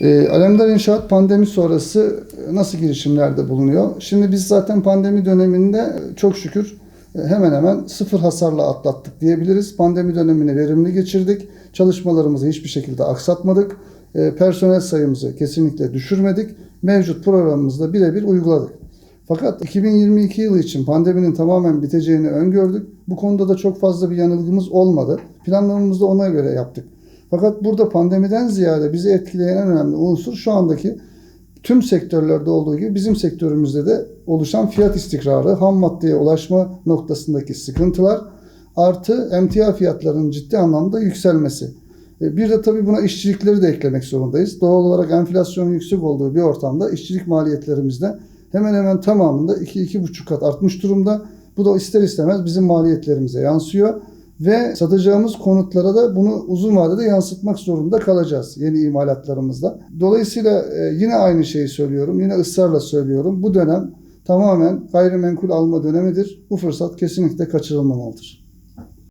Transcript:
E, Alemdar İnşaat pandemi sonrası e, nasıl girişimlerde bulunuyor? Şimdi biz zaten pandemi döneminde e, çok şükür e, hemen hemen sıfır hasarla atlattık diyebiliriz. Pandemi dönemini verimli geçirdik. Çalışmalarımızı hiçbir şekilde aksatmadık. E, personel sayımızı kesinlikle düşürmedik. Mevcut programımızda birebir uyguladık. Fakat 2022 yılı için pandeminin tamamen biteceğini öngördük. Bu konuda da çok fazla bir yanılgımız olmadı. Planlamamızı da ona göre yaptık. Fakat burada pandemiden ziyade bizi etkileyen en önemli unsur şu andaki tüm sektörlerde olduğu gibi bizim sektörümüzde de oluşan fiyat istikrarı, ham maddeye ulaşma noktasındaki sıkıntılar artı emtia fiyatlarının ciddi anlamda yükselmesi. E, Bir de tabii buna işçilikleri de eklemek zorundayız. Doğal olarak enflasyonun yüksek olduğu bir ortamda işçilik maliyetlerimizde hemen hemen tamamında 2-2,5 kat artmış durumda. Bu da ister istemez bizim maliyetlerimize yansıyor ve satacağımız konutlara da bunu uzun vadede yansıtmak zorunda kalacağız yeni imalatlarımızda. Dolayısıyla e, yine aynı şeyi söylüyorum, yine ısrarla söylüyorum. Bu dönem tamamen gayrimenkul alma dönemidir. Bu fırsat kesinlikle kaçırılmamalıdır.